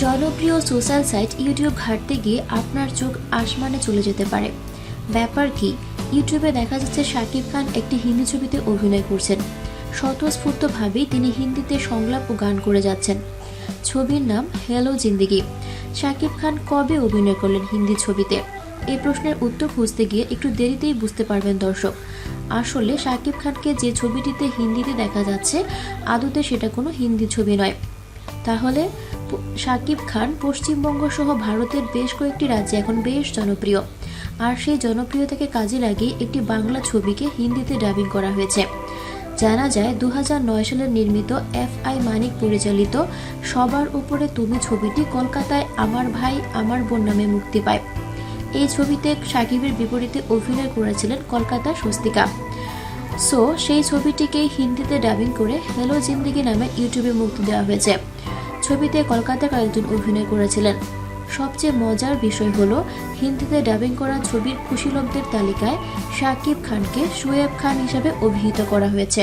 জনপ্রিয় social site YouTube ঘাঁটতে গিয়ে আপনার চোখ আসমানে চলে যেতে পারে। ব্যাপার কি? ইউটিউবে দেখা যাচ্ছে শাকিব খান একটি হিন্দি ছবিতে অভিনয় করছেন। স্বতঃস্ফূর্তভাবেই তিনি হিন্দিতে সংলাপ ও গান করে যাচ্ছেন। ছবির নাম হ্যালো জিন্দিগি শাকিব খান কবে অভিনয় করলেন হিন্দি ছবিতে? এই প্রশ্নের উত্তর খুঁজতে গিয়ে একটু দেরিতেই বুঝতে পারবেন দর্শক। আসলে শাকিব খানকে যে ছবিটিতে হিন্দিতে দেখা যাচ্ছে, আদতে সেটা কোনো হিন্দি ছবি নয়। তাহলে শাকিব খান পশ্চিমবঙ্গ সহ ভারতের বেশ কয়েকটি রাজ্যে এখন বেশ জনপ্রিয়। আর সেই জনপ্রিয়তাকে কাজে লাগিয়ে একটি বাংলা ছবিকে হিন্দিতে ডাবিং করা হয়েছে। জানা যায় দু হাজার নয় সালে নির্মিত এফ আই মানিক পরিচালিত সবার উপরে তুমি ছবিটি কলকাতায় আমার ভাই, আমার বোন নামে মুক্তি পায়। এই ছবিতে সাকিবের বিপরীতে অভিনয় করেছিলেন কলকাতা স্বস্তিকা। সো সেই ছবিটিকে হিন্দিতে ডাবিং করে হ্যালো জিন্দিগি নামে ইউটিউবে মুক্তি দেওয়া হয়েছে। ছবিতে কলকাতার কয়েকজন অভিনয় করেছিলেন। সবচেয়ে মজার বিষয় হলো, হিন্দিতে ডাবিং করা ছবির কুশীলবদের তালিকায় শাকিব খানকে শোয়েব খান হিসাবে অভিহিত করা হয়েছে।